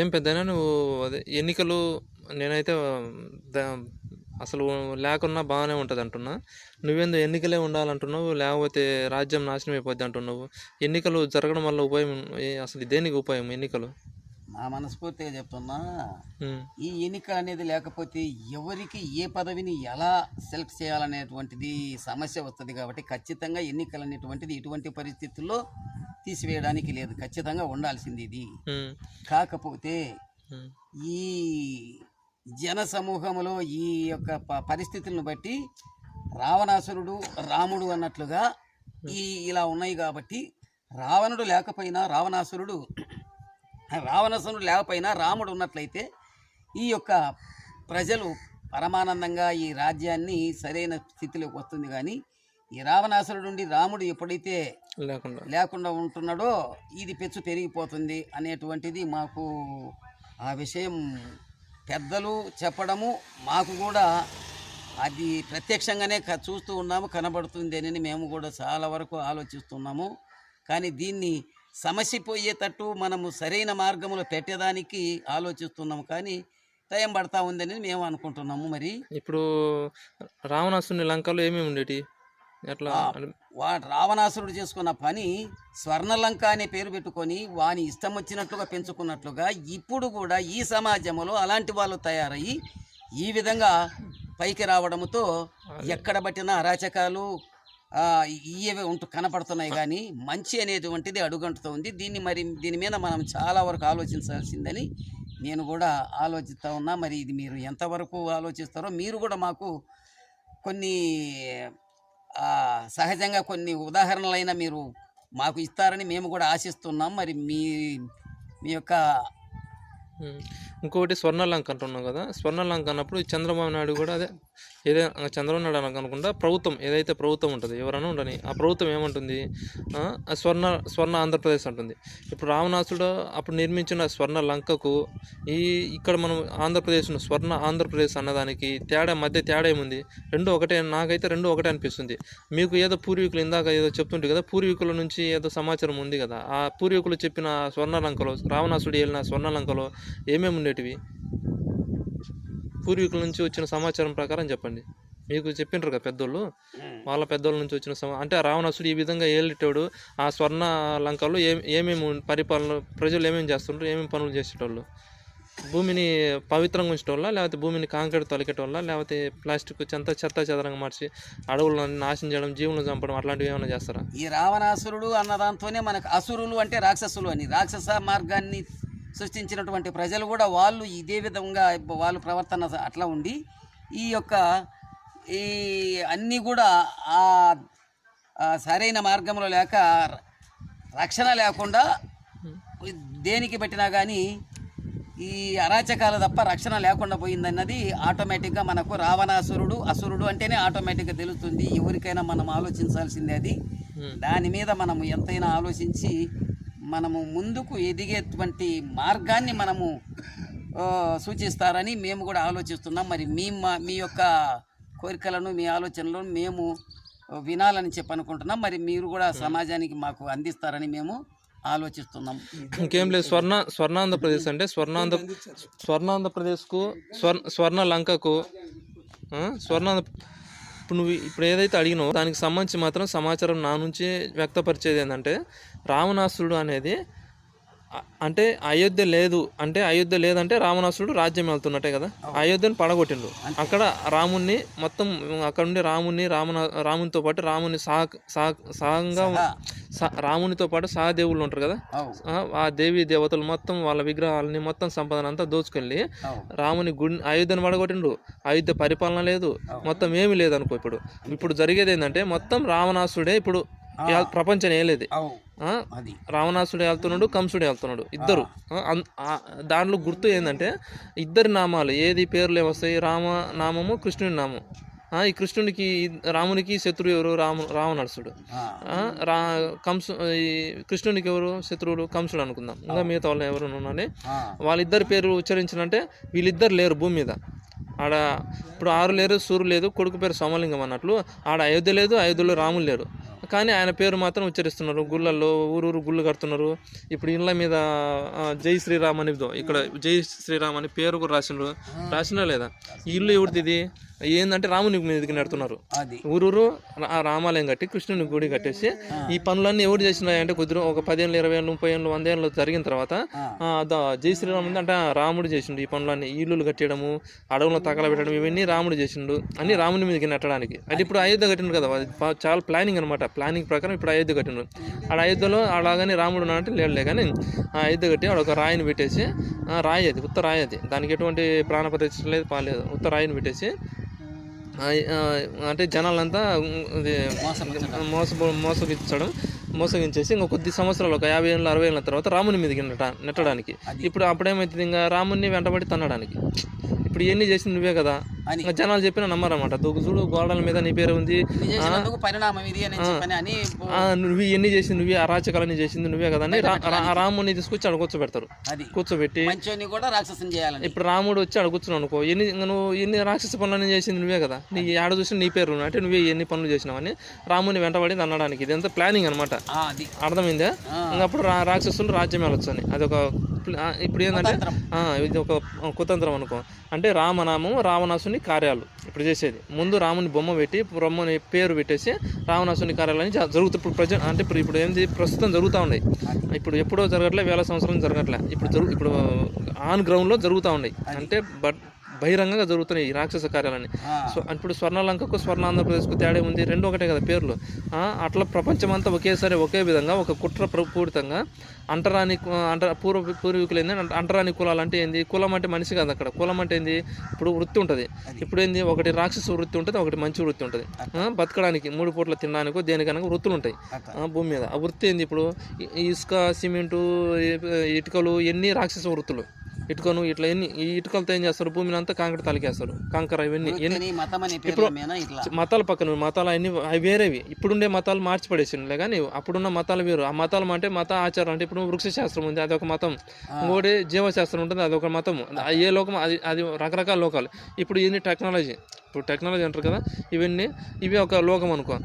ఏం పెద్దయినా నువ్వు అదే ఎన్నికలు నేనైతే అసలు లేకున్నా బాగానే ఉంటుంది అంటున్నా. నువ్వేందో ఎన్నికలే ఉండాలంటున్నావు? లేకపోతే రాజ్యం నాశనం అయిపోద్ది అంటున్నావు. ఎన్నికలు జరగడం వల్ల ఉపయోగం అసలు దేనికి ఉపయోగం ఎన్నికలు? నా మనస్ఫూర్తిగా చెప్తున్నా ఈ ఎన్నిక అనేది లేకపోతే ఎవరికి ఏ పదవిని ఎలా సెలెక్ట్ చేయాలనేటువంటిది సమస్య వస్తుంది కాబట్టి ఖచ్చితంగా ఎన్నికలు అనేటువంటిది ఇటువంటి పరిస్థితుల్లో తీసివేయడానికి లేదు. ఖచ్చితంగా ఉండాల్సింది ఇది. కాకపోతే ఈ జన సమూహంలో ఈ యొక్క పరిస్థితులను బట్టి రావణాసురుడు రాముడు అన్నట్లుగా ఈ ఇలా ఉన్నాయి కాబట్టి రావణుడు లేకపోయినా రావణాసురుడు రావణాసురుడు లేకపోయినా రాముడు ఉన్నట్లయితే ఈ యొక్క ప్రజలు పరమానందంగా ఈ రాజ్యాన్ని సరైన స్థితిలోకి వస్తుంది కానీ ఈ రావణాసురుడు నుండి రాముడు ఎప్పుడైతే లేకుండా. లేకుండా ఉంటున్నాడో ఇది పెచ్చు పెరిగిపోతుంది అనేటువంటిది మాకు ఆ విషయం పెద్దలు చెప్పడము మాకు కూడా అది ప్రత్యక్షంగానే చూస్తూ ఉన్నాము కనబడుతుంది అని మేము కూడా చాలా వరకు ఆలోచిస్తున్నాము. కానీ దీన్ని సమస్య పోయేటట్టు మనము సరైన మార్గంలో పెట్టేదానికి ఆలోచిస్తున్నాము. కానీ టైం పడతా ఉందని మేము అనుకుంటున్నాము మరి. ఇప్పుడు రావణాసుని లంకలో ఏమేమి ఉండేటి? రావణాసురుడు చేసుకున్న పని స్వర్ణలంక అనే పేరు పెట్టుకొని వాని ఇష్టం వచ్చినట్లుగా పెంచుకున్నట్లుగా ఇప్పుడు కూడా ఈ సమాజంలో అలాంటి వాళ్ళు తయారయ్యి ఈ విధంగా పైకి రావడంతో ఎక్కడ పట్టిన అరాచకాలు ఇవే ఉంటూ కనపడుతున్నాయి కానీ మంచి అనేటువంటిది అడుగంటుతుంది దీన్ని మరి దీని మీద మనం చాలా వరకు ఆలోచించాల్సిందని నేను కూడా ఆలోచిస్తూ ఉన్నా. మరి ఇది మీరు ఎంతవరకు ఆలోచిస్తారో మీరు కూడా మాకు కొన్ని సహజంగా కొన్ని ఉదాహరణలైనా మీరు మాకు ఇస్తారని మేము కూడా ఆశిస్తున్నాం. మరి మీ మీ యొక్క ఇంకొకటి స్వర్ణలంక అంటున్నాం కదా. స్వర్ణలంక అన్నప్పుడు చంద్రబాబు నాయుడు కూడా అదే ఏదైనా చంద్రబాబు నాయుడు అనుకుంటా ప్రభుత్వం ఏదైతే ప్రభుత్వం ఉంటుంది ఎవరైనా ఉండని ఆ ప్రభుత్వం ఏమంటుంది? ఆ, స్వర్ణ స్వర్ణ ఆంధ్రప్రదేశ్ అంటుంది. ఇప్పుడు రావణాసుడు అప్పుడు నిర్మించిన స్వర్ణ లంకకు ఈ ఇక్కడ మనం ఆంధ్రప్రదేశ్ను స్వర్ణ ఆంధ్రప్రదేశ్ అన్నదానికి తేడా మధ్య తేడా ఏముంది? రెండు ఒకటే నాకైతే రెండు ఒకటే అనిపిస్తుంది. మీకు ఏదో పూర్వీకులు ఇందాక ఏదో చెప్తుంటే కదా పూర్వీకుల నుంచి ఏదో సమాచారం ఉంది కదా. ఆ పూర్వీకులు చెప్పిన స్వర్ణ లంకలో రావణాసుడు వెళ్ళిన స్వర్ణ లంకలో ఏమేమి ఉండేటివి? పూర్వీకుల నుంచి వచ్చిన సమాచారం ప్రకారం చెప్పండి. మీకు చెప్పిండ్రు కదా పెద్దోళ్ళు? వాళ్ళ పెద్దోళ్ళ నుంచి వచ్చిన సమా అంటే రావణాసుడు ఈ విధంగా ఏలిటోడు ఆ స్వర్ణ లంకలో ఏం ఏమేమి పరిపాలన ప్రజలు ఏమేమి చేస్తుంటారు ఏమేమి పనులు చేసేటోళ్ళు? భూమిని పవిత్రంగా ఉంచేటోళ్ళ లేకపోతే భూమిని కాంక్రీట్ తొలగేటోళ్ళ లేకపోతే ప్లాస్టిక్ చెత్త చెత్త చెదరంగా మార్చి అడవులను నాశనం చేయడం జీవులను చంపడం అట్లాంటివి ఏమైనా చేస్తారా? ఈ రావణాసురుడు అన్న దాంతోనే మనకు అసురులు అంటే రాక్షసులు అని. రాక్షస మార్గాన్ని సృష్టించినటువంటి ప్రజలు కూడా వాళ్ళు ఇదే విధంగా వాళ్ళు ప్రవర్తన అట్లా ఉండి ఈ యొక్క ఈ అన్నీ కూడా ఆ సరైన మార్గంలో లేక రక్షణ లేకుండా దేనికి పెట్టినా కానీ ఈ అరాచకాలు తప్ప రక్షణ లేకుండా పోయిందన్నది ఆటోమేటిక్గా మనకు రావణాసురుడు అసురుడు అంటేనే ఆటోమేటిక్గా తెలుస్తుంది ఎవరికైనా మనం ఆలోచించాల్సిందే అది. దాని మీద మనము ఎంతైనా ఆలోచించి మనము ముందుకు ఎదిగేటువంటి మార్గాన్ని మనము సూచిస్తారని మేము కూడా ఆలోచిస్తున్నాం. మరి మీ మా- మీ యొక్క కోరికలను మీ ఆలోచనలను మేము వినాలని చెప్పి అనుకుంటున్నాం. మరి మీరు కూడా సమాజానికి మాకు అందిస్తారని మేము ఆలోచిస్తున్నాం. ఇంకేం లేదు స్వర్ణ స్వర్ణాంధ్రప్రదేశ్ అంటే స్వర్ణాంధ్ర స్వర్ణాంధ్రప్రదేశ్కు స్వర్ణ స్వర్ణ లంకకు ఆ, స్వర్ణాంధ్ర ఇప్పుడు నువ్వు ఇప్పుడు ఏదైతే అడిగినావో దానికి సంబంధించి మాత్రం సమాచారం నా నుంచి వ్యక్తపరిచేది ఏంటంటే రావణాసురుడు అనేది అంటే అయోధ్య లేదు అంటే అయోధ్య లేదంటే రావణాసురుడు రాజ్యం వెళ్తున్నట్టే కదా? అయోధ్యను పడగొట్టిండు అక్కడ రాముణ్ణి మొత్తం అక్కడ ఉండే రాముణ్ణి రామున రామునితో పాటు రాముని సహ సహ సహంగా సహ- రామునితో పాటు సహదేవుళ్ళు ఉంటారు కదా? ఆ, దేవి దేవతలు మొత్తం వాళ్ళ విగ్రహాలని మొత్తం సంపదన అంతా దోచుకెళ్ళి రాముని గుడి అయోధ్యను పడగొట్టిండ్రు. అయోధ్య పరిపాలన లేదు. మొత్తం ఏమీ లేదనుకో ఇప్పుడు. ఇప్పుడు జరిగేది ఏంటంటే మొత్తం రావణాసుడే ఇప్పుడు ప్రపంచం ఏలేది రావణాసుడు వెళ్తున్నాడు కంసుడు వెళ్తున్నాడు ఇద్దరు. దాంట్లో గుర్తు ఏంటంటే ఇద్దరి నామాలు ఏది పేర్లు వస్తాయి? రామ నామము కృష్ణుడి నామం ఈ కృష్ణునికి రామునికి శత్రువు ఎవరు? రాము రావణాసుడు. రా కంసు ఈ కృష్ణునికి ఎవరు? శత్రువులు కంసుడు అనుకుందాం. ఇంకా మిగతా వాళ్ళు ఎవరు ఆ, వాళ్ళిద్దరి పేరు ఉచ్చరించినంటే వీళ్ళిద్దరు లేరు భూమి మీద. ఆడ ఇప్పుడు ఆరు లేరు సూరు లేదు కొడుకు పేరు సోమలింగం అన్నట్లు. ఆడ అయోధ్య లేదు అయోధ్యలో రాములు లేరు కానీ ఆయన పేరు మాత్రం ఉచ్చరిస్తున్నారు. గుళ్ళల్లో ఊరూరు గుళ్ళు కడుతున్నారు. ఇప్పుడు ఇళ్ళ మీద జై శ్రీరామ్ అని ఇక్కడ జై శ్రీరామ్ అని పేరు కూడా రాసిండ్రు. రాసినా లేదా? ఈ ఇల్లు ఎవరిది ఏంటంటే రాముని మీదకి నెడుతున్నారు. ఊరూరు రామాలయం కట్టి కృష్ణుని గుడి కట్టేసి ఈ పనులన్నీ ఎవరు చేసినాయంటే కొద్దిగా ఒక పదేళ్ళు ఇరవై ఏళ్ళు ముప్పై ఏళ్ళు వంద ఏళ్ళు జరిగిన తర్వాత జై శ్రీరామ్ అంటే రాముడు చేసిండు ఈ పనులన్నీ. ఇల్లులు కట్టడము అడవులను తగలబెట్టడం ఇవన్నీ రాముడు చేసిండు. అన్ని రాముని మీదకి నెట్టడానికి. అది ఇప్పుడు అయోధ్య కట్టిండు కదా చాలా ప్లానింగ్ అనమాట ప్లానింగ్ ప్రకారం ఇప్పుడు అయోధ్య కట్టిండు. ఆడ అయోధ్యలో అలాగని రాముడు అంటే లేడులే కానీ ఆ అయోధ్య కట్టి ఆడ ఒక రాయిని పెట్టేసి ఆ, రాయి అది ఉత్త రాయి అది. దానికి ఎటువంటి ప్రాణ ప్రతిష్ట లేదు. పాలేదు ఉత్త రాయిని పెట్టేసి అంటే జనాలంతా మోస మోసగించడం మోసగించేసి ఇంకా కొద్ది సంవత్సరాలు ఒక యాభై ఏళ్ళు అరవై ఏళ్ళ తర్వాత రాముని మీదకి నెట్ట నెట్టడానికి. ఇప్పుడు అప్పుడేమవుతుంది ఇంకా రాముని వెంటబడి తన్నడానికి. ఇప్పుడు ఇవన్నీ చేసింది నువ్వే కదా. అని. జనాలు చెప్పినా నమ్మరన్నమాట. దూకు చూడు గోడల మీద నీ పేరు ఉంది. పరిణామం ఇది అని నువ్వు ఎన్ని చేసింది నువ్వే అరాచకాలని చేసింది నువ్వే కదా అని రా- రా- రాముని తీసుకొచ్చి ఆడ కూర్చోబెడతారు. కూర్చోబెట్టి కూడా రాక్షసం ఇప్పుడు రాముడు వచ్చి ఆడ కూర్చున్నావు అనుకో ఎన్ని నువ్వు ఎన్ని రాక్షస పనులన్నీ చేసింది నువ్వే కదా. నీ ఆడ చూసి నీ పేరు అంటే నువ్వే ఎన్ని పనులు చేసినావని రాముని వెంటబడి అనడానికి. ఇదంతా ప్లానింగ్ అనమాట అర్థమైందా? అప్పుడు రాక్షసులు రాజ్యం వెళ్ళొచ్చు అని అది ఒక ప్ల- ఆ, ఇప్పుడు ఏంటంటే ఇది ఒక కుతంత్రం అనుకో. అంటే రామనామం రావణాసుని కార్యాలు ఇప్పుడు చేసేది. ముందు రాముని బొమ్మ పెట్టి బొమ్మని పేరు పెట్టేసి రావణాసుని కార్యాలని జ- జరుగుతూ ఇప్పుడు ప్రజెంట్ అంటే ఇప్పుడు ఇప్పుడు ఏంది ప్రస్తుతం జరుగుతూ ఉన్నాయి. ఇప్పుడు ఎప్పుడో జరగట్లే వేల సంవత్సరాలు జరగట్లే. ఇప్పుడు జరుగు ఇప్పుడు ఆన్ గ్రౌండ్లో జరుగుతూ ఉన్నాయి. అంటే బట్ బహిరంగంగా జరుగుతున్నాయి ఈ రాక్షస కార్యాలని సో ఇప్పుడు స్వర్ణలంకకు స్వర్ణ ఆంధ్రప్రదేశ్కు తేడా ఉంది. రెండు ఒకటే కదా పేర్లు. అట్లా ప్రపంచమంతా ఒకేసారి ఒకే విధంగా ఒక కుట్ర ప్ర- పూరితంగా అంటరాని అంట పూర్వ పూర్వీకులు ఏంది అంట- అంటరాని కులాలు అంటే ఏంది? కులం అంటే మనిషి కాదు అక్కడ. కులం అంటే ఏంది? ఇప్పుడు వృత్తి ఉంటుంది. ఇప్పుడు ఏంది? ఒకటి రాక్షస వృత్తి ఉంటుంది ఒకటి మంచి వృత్తి ఉంటుంది. బతకడానికి మూడు పూట్ల తినడానికి దేనికైనా వృత్తులు ఉంటాయి భూమి మీద. ఆ వృత్తి ఏంది ఇప్పుడు? ఇసుక సిమెంటు ఇటుకలు ఎన్ని రాక్షస వృత్తులు? ఇటుకను ఇట్లా ఎన్ని ఈ ఇటుకలతో ఏం చేస్తారు? భూమిని అంతా కాంకర తలికేస్తారు. కాంకర ఇవన్నీ ఇట్లా. మతాల పక్కన మతాలు అన్ని అవి వేరేవి. ఇప్పుడుండే మతాలు మార్చి పడేసిండే కానీ అప్పుడున్న మతాలు వేరు. ఆ మతాలు అంటే మత ఆచారం అంటే ఇప్పుడు వృక్ష శాస్త్రం ఉంది అది ఒక మతం. ఇంకోటి జీవశాస్త్రం ఉంటుంది అది ఒక మతం ఏ లోకం అది అది రకరకాల లోకాలు. ఇప్పుడు ఇవన్నీ టెక్నాలజీ. ఇప్పుడు టెక్నాలజీ అంటారు కదా ఇవన్నీ ఇవి ఒక లోకం అనుకో.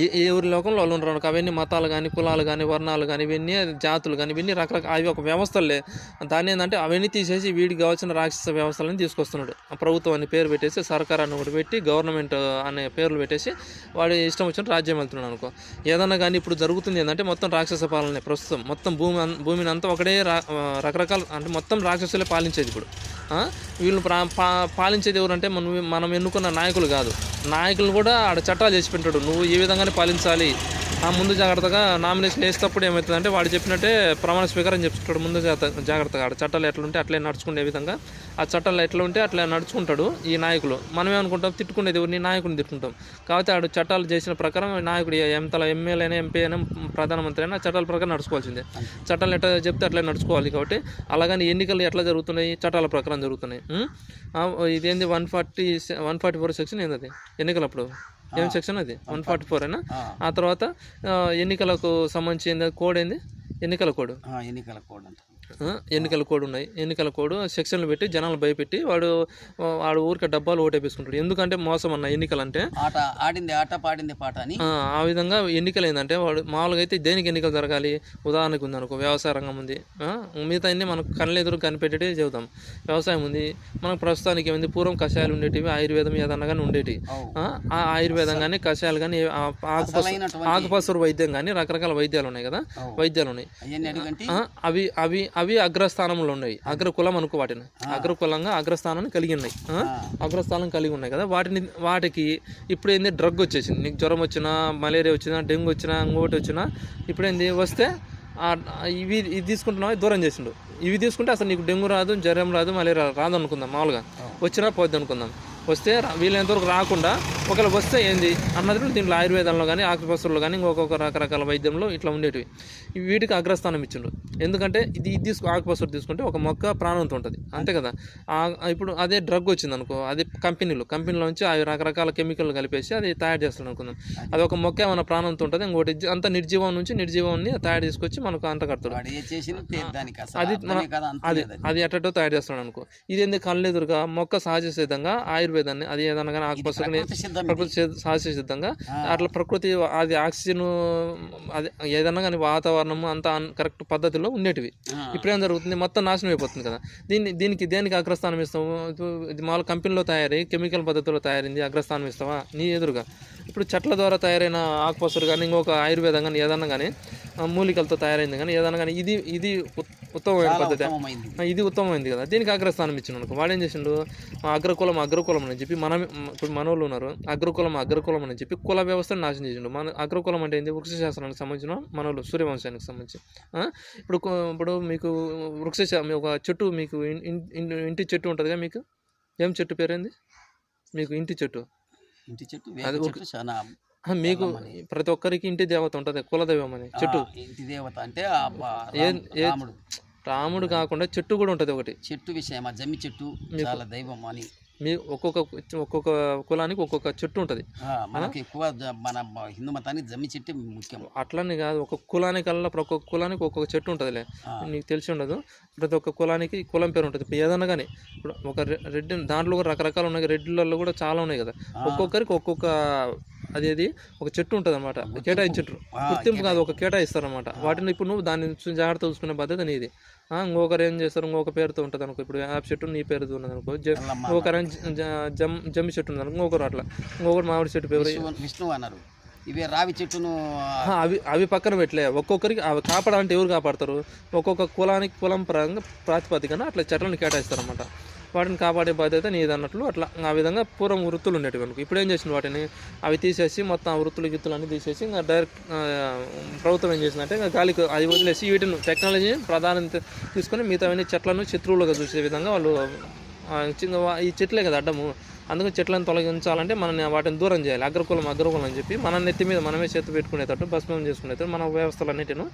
ఏ లోకంలో వాళ్ళు ఉండరు అవన్నీ మతాలు కానీ కులాలు కానీ వర్ణాలు కానీ ఇవన్నీ జాతులు కానీ ఇవన్నీ రకరకాల అవి ఒక వ్యవస్థలే దాన్ని ఏంటంటే అవన్నీ తీసేసి వీడికి కావాల్సిన రాక్షస వ్యవస్థలని తీసుకొస్తున్నాడు. ప్రభుత్వం అని పేరు పెట్టేసి సర్కార్ అని ఒకటి పెట్టి గవర్నమెంట్ అనే పేర్లు పెట్టేసి వాడు ఇష్టం వచ్చిన రాజ్యం వెళ్తున్నాడు అనుకో. ఏదన్నా కానీ ఇప్పుడు జరుగుతుంది ఏంటంటే మొత్తం రాక్షస పాలనే ప్రస్తుతం. మొత్తం భూమి భూమిని అంతా ఒకటే రా రకరకాల అంటే మొత్తం రాక్షసులే పాలించేది ఇప్పుడు. వీళ్ళు ప్రా పా పాలించేది ఎవరంటే మనం మనం ఎన్నుకున్న నాయకులు కాదు. నాయకులు కూడా ఆడ చట్టాలు చేసి పెట్టాడు. నువ్వు ఈ విధంగానే పాలించాలి. ముందు జాగ్రత్తగా నామినేషన్ వేసేటప్పుడు ఏమవుతుందంటే వాడు చెప్పినట్టే ప్రమాణ స్వీకారం చెప్తుంటాడు ముందు జాగ్రత్త- జాగ్రత్తగా. ఆడ చట్టాలు ఎట్లా ఉంటే అట్లే నడుచుకునే విధంగా. ఆ చట్టాలు ఎట్లా ఉంటే అట్లా నడుచుకుంటాడు ఈ నాయకులు. మనం ఏమనుకుంటాం తిట్టుకునేది ఎవరిని? నాయకుడిని తిట్టుకుంటాం. కాబట్టి ఆడు చట్టాలు చేసిన ప్రకారం నాయకుడు ఎంతల ఎమ్మెల్యే అయినా ఎంపీ అయినా ప్రధానమంత్రి అయినా చట్టాల ప్రకారం నడుచుకోవాల్సిందే. చట్టాలు ఎట్లా చెప్తే అట్లా నడుచుకోవాలి కాబట్టి అలాగని ఎన్నికలు ఎట్లా జరుగుతున్నాయి? చట్టాల ప్రకారం జరుగుతున్నాయి? ఆ, ఇదేంది one forty one forty four section ఏంది అది ఎన్నికలప్పుడు? ఏం సెక్షన్ అది? వన్ ఫార్టీ ఫోర్ అయినా ఆ, ఆ తర్వాత ఆ, ఎన్నికలకు సంబంధించి ఏంది కోడ్ ఏంది? ఎన్నికల కోడ్. ఎన్నికల కోడ్ అంటారు ఎన్నికల. కోడ్ ఉన్నాయి. ఎన్నికల కోడ్ సెక్షన్లు పెట్టి జనాలు భయపెట్టి వాడు వాడు ఊరికే డబ్బాలు ఓటేపించుకుంటాడు ఎందుకంటే మోసం అన్న ఎన్నికలు అంటే ఆట ఆడింది ఆట పాడింది పాట అని? ఆ, విధంగా ఎన్నికలు ఏంటంటే వాడు మామూలుగా అయితే దేనికి ఎన్నికలు జరగాలి? ఉదాహరణకు ఉంది అనుకో వ్యవసాయ రంగం ఉంది. మిగతా అన్ని మనకు కళ్ళెదురు కనిపెట్టేటి చెబుతాం. వ్యవసాయం ఉంది. మనకు ప్రస్తుతానికి ఏముంది? పూర్వం కషాయాలు ఉండేటివి ఆయుర్వేదం ఏదన్నా కానీ ఉండేటివి. అవు. ఆ, ఆయుర్వేదం కానీ కషాయాలు కానీ ఆకుపస ఆకుపసరు వైద్యం కానీ రకరకాల వైద్యాలు ఉన్నాయి కదా. వైద్యాలు ఉన్నాయి. అవి అవి అవి అగ్రస్థానంలో ఉన్నాయి. అగ్రకులం అనుకో వాటిని. అగ్రకులంగా అగ్రస్థానాన్ని కలిగి ఉన్నాయి. అగ్రస్థానం కలిగి ఉన్నాయి కదా. వాటిని వాటికి ఇప్పుడు ఏంది డ్రగ్ వచ్చేసింది. నీకు జ్వరం వచ్చినా మలేరియా వచ్చినా డెంగ్యూ వచ్చినా ఇంకోటి వచ్చినా ఇప్పుడు ఏంది వస్తే ఇవి ఇది తీసుకుంటున్నావు? దూరం చేసిండు. ఇవి తీసుకుంటే అసలు నీకు డెంగ్యూ రాదు జ్వరం రాదు మలేరియా రాదు అనుకుందాం మామూలుగా వచ్చినా పోద్ది అనుకుందాం. వస్తే వీలైనంతవరకు రాకుండా ఒకవేళ వస్తే ఏంది? అన్నది దీంట్లో ఆయుర్వేదంలో కానీ ఆకుపసరులో కానీ ఇంకొక రకరకాల వైద్యంలో ఇట్లా ఉండేటివి. వీటికి అగ్రస్థానం ఇచ్చిండు ఎందుకంటే ఇది ఇది తీసుకు ఆకుపసరు తీసుకుంటే ఒక మొక్క ప్రాణంతో ఉంటుంది. అంతే కదా? ఆ- ఇప్పుడు అదే డ్రగ్ వచ్చింది అనుకో అది కంపెనీలు కంపెనీలో నుంచి అవి రకరకాల కెమికల్ కలిపేసి అది తయారు చేస్తాడు అనుకుందాం. అది ఒక మొక్క ఏమైనా ప్రాణంతో ఉంటుంది ఇంకోటి అంత నిర్జీవం నుంచి నిర్జీవాన్ని తయారు చేసుకొచ్చి మనకు అంట కడతాడు. అది అంత అది అది. ఎట్టటో తయారు చేస్తాడు అనుకో. ఇది ఏంది కళ్ళెదురుగా మొక్క సహజ సిద్ధంగా ఆయుర్వేదాన్ని అది ఏదన్నా కానీ ఆకుపసరుని ప్రకృతి సహజ సిద్ధంగా. అట్లా ప్రకృతి అది ఆక్సిజన్ అది ఏదన్నా కానీ వాతావరణం అంతా కరెక్ట్ పద్ధతిలో ఉండేటివి. ఇప్పుడేం జరుగుతుంది? మొత్తం నాశనం అయిపోతుంది కదా. దీన్ని దీనికి దేనికి అగ్రస్థానం ఇస్తాము ఇది- మామూలు కంపెనీలో తయారై కెమికల్ పద్ధతిలో తయారైంది అగ్రస్థానం ఇస్తావా? నీ ఎదురుగా. ఇప్పుడు చెట్ల ద్వారా తయారైన ఆకుపసరు కానీ ఇంకొక ఆయుర్వేదం కానీ ఏదన్నా కానీ మూలికలతో తయారైంది కానీ ఏదన్నా కానీ ఇది ఇది ఉత్తమమైన పద్ధతి. ఇది ఉత్తమమైంది కదా. దీనికి అగ్రస్థానం ఇచ్చిన అనుకో. వాడు ఏం చేసిండు? అగ్రకులం అగ్రకులం అని చెప్పి మనం ఇప్పుడు మనోళ్ళు ఉన్నారు. అగ్రకులం అగ్రకులం అని చెప్పి కుల వ్యవస్థను నాశనం చేసిండు. మన అగ్రకులం అంటే ఏంది? వృక్ష శాస్త్రానికి సంబంధించిన మనోళ్ళు సూర్యవంశానికి సంబంధించి? ఇప్పుడు ఇప్పుడు మీకు వృక్ష ఒక చెట్టు మీకు ఇంటి చెట్టు ఉంటుందిగా మీకు? ఏం చెట్టు పేరేంది? మీకు ఇంటి చెట్టు. ఇంటి చెట్టు అది చాలా మీకు ప్రతి ఒక్కరికి ఇంటి దేవత ఉంటుంది కులదైవం అని చెట్టు. ఇంటి దేవత అంటే రాముడు. రాముడు కాకుండా చెట్టు కూడా ఉంటుంది ఒకటి. చెట్టు విషయం ఆ జమ్మి చెట్టు చాలా దైవం అని మీ ఒక్కొక్క ఒక్కొక్క కులానికి ఒక్కొక్క చెట్టు ఉంటుంది. మనకి ఎక్కువ మన హిందూ మతానికి జమ్మి చెట్టు ముఖ్యం. అట్లని కాదు ఒక్కొక్క కులానికల్లా ప్రతి ఒక్క కులానికి ఒక్కొక్క చెట్టు ఉంటుందిలే. నీకు తెలిసి ఉండదు. ప్రతి ఒక్క కులానికి కులం పేరు ఉంటుంది. ఇప్పుడు ఏదన్నా కానీ ఇప్పుడు ఒక రె- రెడ్డి దాంట్లో కూడా రకరకాలు ఉన్నాయి. రెడ్డిలలో కూడా చాలా ఉన్నాయి కదా. ఒక్కొక్కరికి ఒక్కొక్క అదేది ఒక చెట్టు ఉంటుంది అనమాట కేటాయించు ఆ, గుర్తింపు కాదు ఒక కేటాయిస్తారు అనమాట వాటిని ఇప్పుడు నువ్వు దాన్ని జాగ్రత్త చూసుకునే బాధ్యత నీది. ఇంకొకరు ఏం చేస్తారు? ఇంకొక పేరుతో ఉంటుంది అనుకో. ఇప్పుడు యాప్ చెట్టు నీ పేరుతో ఉన్నది అనుకో. ఇంకొకరు జమ్ జమ్మి చెట్టు ఉంది అనుకో. ఇంకొకరు అట్లా. ఇంకొకరు మామిడి చెట్టు పేరు. విష్ణు అన్నారు. ఇవే రావి చెట్టును అవి అవి పక్కన పెట్టలే. ఒక్కొక్కరికి అవి కాపాడాలంటే ఎవరు కాపాడతారు? ఒక్కొక్క కులానికి కులం పరంగా ప్రాతిపదికన అట్లా చెట్లను కేటాయిస్తారు అనమాట వాటిని కాపాడే బాధ్యత నీది అన్నట్లు అట్లా. ఆ విధంగా పూర్వం వృత్తులు ఉండేటివి అనుకో ఇప్పుడు ఏం చేసింది వాటిని? అవి తీసేసి మొత్తం ఆ వృత్తులు గిత్తులు అన్ని తీసేసి ఇంకా డైరెక్ట్ ప్రభుత్వం ఏం చేసిందంటే ఇంకా గాలికి అది వదిలేసి వీటిని టెక్నాలజీని ప్రాధాన్యత తీసుకొని మిగతావన్నీ చెట్లను శత్రువులుగా చూసే విధంగా వాళ్ళు చిన్న ఈ చెట్లే కదా అడ్డము. అందుకని చెట్లను తొలగించాలంటే మనం వాటిని దూరం చేయాలి. అగ్రకులం అగ్రకులం అని చెప్పి మన నెత్తి మీద మనమే చేతి పెట్టుకునేటట్టు భస్మం చేసుకునేటట్టు మన వ్యవస్థలన్నిటిను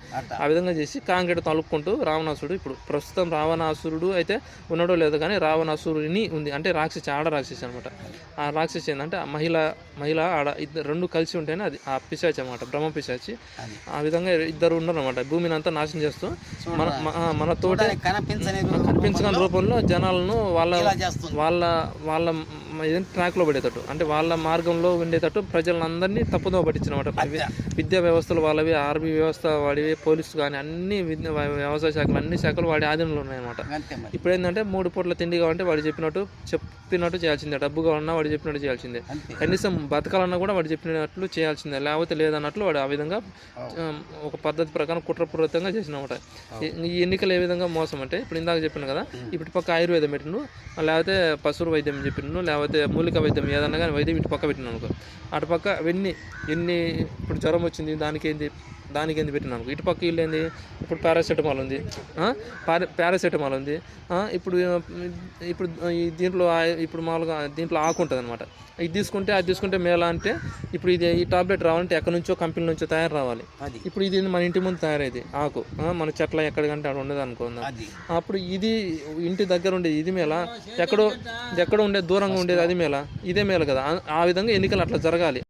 ఆ విధంగా చేసి కాంక్రీట్ తలుపుకుంటూ రావణాసురుడు ఇప్పుడు ప్రస్తుతం రావణాసురుడు అయితే ఉన్నాడో లేదో కానీ రావణాసురుని ఉంది. అంటే రాక్షసి ఆడ రాక్షసి అనమాట. ఆ రాక్షసి ఏంటంటే ఆ మహిళ మహిళ ఆడ ఇద్దరు రెండు కలిసి ఉంటేనే అది ఆ పిశాచి అనమాట బ్రహ్మ పిశాచి. ఆ విధంగా ఇద్దరు ఉండరు అనమాట. భూమిని అంతా నాశనం చేస్తూ మన మన తోటి కనిపించని రూపంలో జనాలను వాళ్ళ వాళ్ళ వాళ్ళ ఏదంటే ట్రాక్లో పడేటట్టు. అంటే వాళ్ళ మార్గంలో ఉండేటట్టు ప్రజలందరినీ తప్పుదో పట్టించినమాట. విద్యా వ్యవస్థలు వాళ్ళవి ఆర్మీ వ్యవస్థ వాడివి పోలీసు కానీ అన్ని విద్య వ్యవసాయ శాఖలు అన్ని శాఖలు వాడి ఆధీనంలో ఉన్నాయన్నమాట. ఇప్పుడు ఏంటంటే మూడు పూట్ల తిండి కావాలంటే వాడు చెప్పినట్టు చెప్పినట్టు చేయాల్సిందే. డబ్బు కావాలన్నా వాడు చెప్పినట్టు చేయాల్సిందే. కనీసం బతకాలన్నా కూడా వాడు చెప్పినట్లు చేయాల్సిందే. లేకపోతే లేదన్నట్లు వాడు ఆ విధంగా ఒక పద్ధతి ప్రకారం కుట్రపూరితంగా చేసినమాట. ఈ- ఎన్నికలు ఏ విధంగా మోసం అంటే ఇప్పుడు ఇందాక చెప్పాను కదా ఇటు పక్క ఆయుర్వేదం పెట్టిను లేకపోతే పశువు వైద్యం చెప్పిను లేకపోతే మూలిక వైద్యం ఏదన్నా కానీ వైద్యం ఇటు పక్క పెట్టిన అనుకో. అటు పక్క ఎన్ని ఎన్ని ఇప్పుడు జ్వరం వచ్చింది దానికి ఏంది? దానికి ఏంది పెట్టిన అనుకో? ఇటు పక్క ఇల్లు ఏంది? ఇప్పుడు పారాసెటమాల్ ఉంది. పారాసెటమాల్ ఉంది? ఇప్పుడు ఇప్పుడు ఈ దీంట్లో ఇప్పుడు మామూలుగా దీంట్లో ఆకు ఉంటుంది అనమాట ఇది తీసుకుంటే అది తీసుకుంటే మేళ అంటే ఇప్పుడు ఇది ఈ టాబ్లెట్ రావాలంటే ఎక్కడి నుంచో కంపెనీ నుంచో తయారు రావాలి. ఇప్పుడు ఇది మన ఇంటి ముందు తయారైంది ఆకు. మన చెట్ల ఎక్కడికంటే అక్కడ ఉండదు అనుకుందాం. అప్పుడు ఇది ఇంటి దగ్గర ఉండేది ఇది మేళ ఎక్కడో ఎక్కడో ఉండే దూరంగా ఉండేది అది మేళ. ఇదే మేళ కదా. ఆ విధంగా ఎన్నికలు అట్లా జరగాలి.